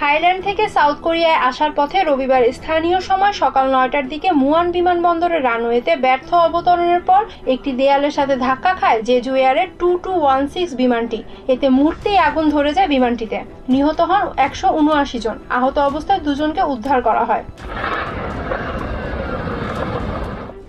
Thailand থেকে south কোরিয়ায় আসার পথে রবিবার স্থানীয় সময় সকাল নয়টার দিকে মুয়ান বিমানবন্দরের রানওয়েতে ব্যর্থ অবতরণের পর একটি দেয়ালের সাথে ধাক্কা খায় জেজু এয়ারের টু টু ওয়ান সিক্স বিমানটি। এতে মুহূর্তেই আগুন ধরে যায় বিমানটিতে। নিহত হন একশো উনআশি জন। আহত অবস্থায় দুজনকে উদ্ধার করা হয়।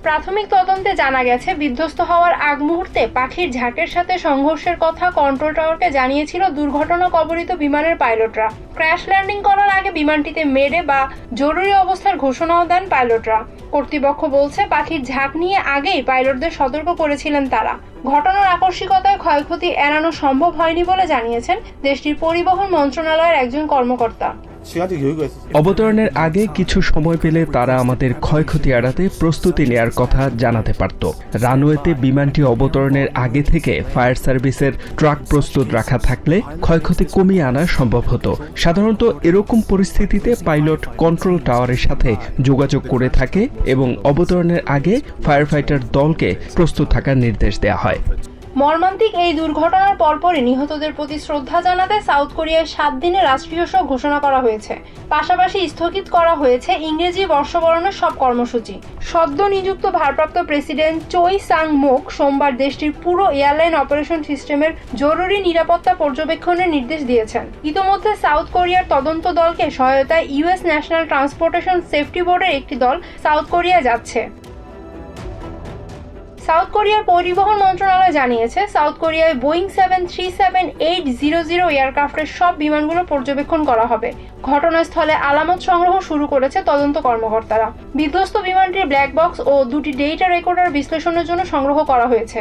প্রাথমিক তদন্তে জানা গেছে, বিধ্বস্ত হওয়ার আগ মুহূর্তে পাখির ঝাঁকের সাথে সংঘর্ষের কথা কন্ট্রোল টাওয়ারকে জানিয়েছিল দুর্ঘটনা কবলিত বিমানের পাইলটরা। ক্র্যাশ ল্যান্ডিং করার আগে বিমানটিতে মেডে বা জরুরি অবস্থার ঘোষণাও দেন পাইলটরা। কর্তৃপক্ষ বলছে, পাখির ঝাঁক নিয়ে আগেই পাইলটদের সতর্ক করেছিলেন তারা। ঘটনার আকস্মিকতায় ক্ষয়ক্ষতি এড়ানো সম্ভব হয়নি বলে জানিয়েছেন দেশটির পরিবহন মন্ত্রণালয়ের একজন কর্মকর্তা। অবতরণের আগে কিছু সময় পেলে তারা আমাদের ক্ষয়ক্ষতি এড়াতে প্রস্তুতি নেয়ার কথা জানাতে পারত। রানওয়েতে বিমানটি অবতরণের আগে থেকে ফায়ার সার্ভিসের ট্রাক প্রস্তুত রাখা থাকলে ক্ষয়ক্ষতি কমিয়ে আনা সম্ভব হতো। সাধারণত এরকম পরিস্থিতিতে পাইলট কন্ট্রোল টাওয়ারের সাথে যোগাযোগ করে থাকে এবং অবতরণের আগে ফায়ার ফাইটার দলকে প্রস্তুত থাকার নির্দেশ দেওয়া হয়। মর্মান্তিক এই দুর্ঘটনার পরপরই নিহতদের প্রতি শ্রদ্ধা জানাতে সাউথ কোরিয়ায় সাত দিনের রাষ্ট্রীয় শোক ঘোষণা করা হয়েছে। পাশাপাশি স্থগিত করা হয়েছে ইংরেজি বর্ষবরণের সব কর্মসূচি। সদ্য নিযুক্ত ভারপ্রাপ্ত প্রেসিডেন্ট চৈ সাং মোক সোমবার দেশটির পুরো এয়ারলাইন অপারেশন সিস্টেমের জরুরি নিরাপত্তা পর্যবেক্ষণের নির্দেশ দিয়েছেন। ইতোমধ্যে সাউথ কোরিয়ার তদন্ত দলকে সহায়তায় ইউএস ন্যাশনাল ট্রান্সপোর্টেশন সেফটি বোর্ডের একটি দল সাউথ কোরিয়া যাচ্ছে। সাউথ কোরিয়ার পরিবহন মন্ত্রণালয় জানিয়েছে, সাউথ কোরিয়ায় Boeing seven three seven eight zero zero এয়ারক্রাফটের সব বিমানগুলো পর্যবেক্ষণ করা হবে। ঘটনাস্থলে আলামত সংগ্রহ শুরু করেছে তদন্ত কর্মকর্তারা। বিধ্বস্ত বিমানটির ব্ল্যাক বক্স ও দুটি ডেটা রেকর্ডার বিশ্লেষণের জন্য সংগ্রহ করা হয়েছে।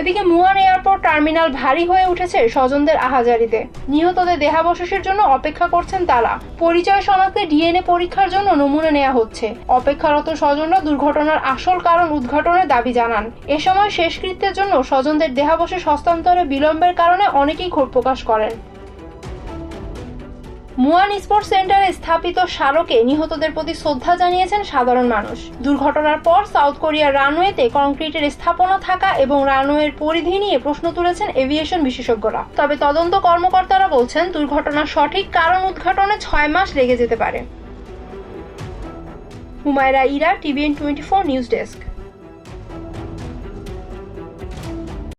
এদিকে মুয়ান এয়ারপোর্ট টার্মিনাল ভারী হয়ে উঠেছে স্বজনদের আহাজারিতে। নিহতদের দেহাবশেষের জন্য অপেক্ষা করছেন তারা। পরিচয় শনাক্তে ডিএনএ পরীক্ষার জন্য নমুনা নেওয়া হচ্ছে। অপেক্ষারত স্বজনরা দুর্ঘটনার আসল কারণ উদ্ঘাটনের দাবি জানান। এ সময় শেষকৃত্যের জন্য স্বজনদের দেহাবশেষ হস্তান্তরে বিলম্বের কারণে অনেকেই ক্ষোভ প্রকাশ করেন। মুয়ান স্পোর্টস সেন্টারে স্থাপিত স্মারকে নিহতদের প্রতি শ্রদ্ধা জানিয়েছেন সাধারণ মানুষ। দুর্ঘটনার পর সাউথ কোরিয়ার রানওয়েতে কংক্রিটের স্থাপনা থাকা এবং রানওয়ের পরিধি নিয়ে প্রশ্ন তুলেছেন এভিয়েশন বিশেষজ্ঞরা। তবে তদন্ত কর্মকর্তারা বলছেন, দুর্ঘটনার সঠিক কারণ উদ্ঘাটনে ছয় মাস লেগে যেতে পারে। Humayra Ira, TVN twenty four news desk.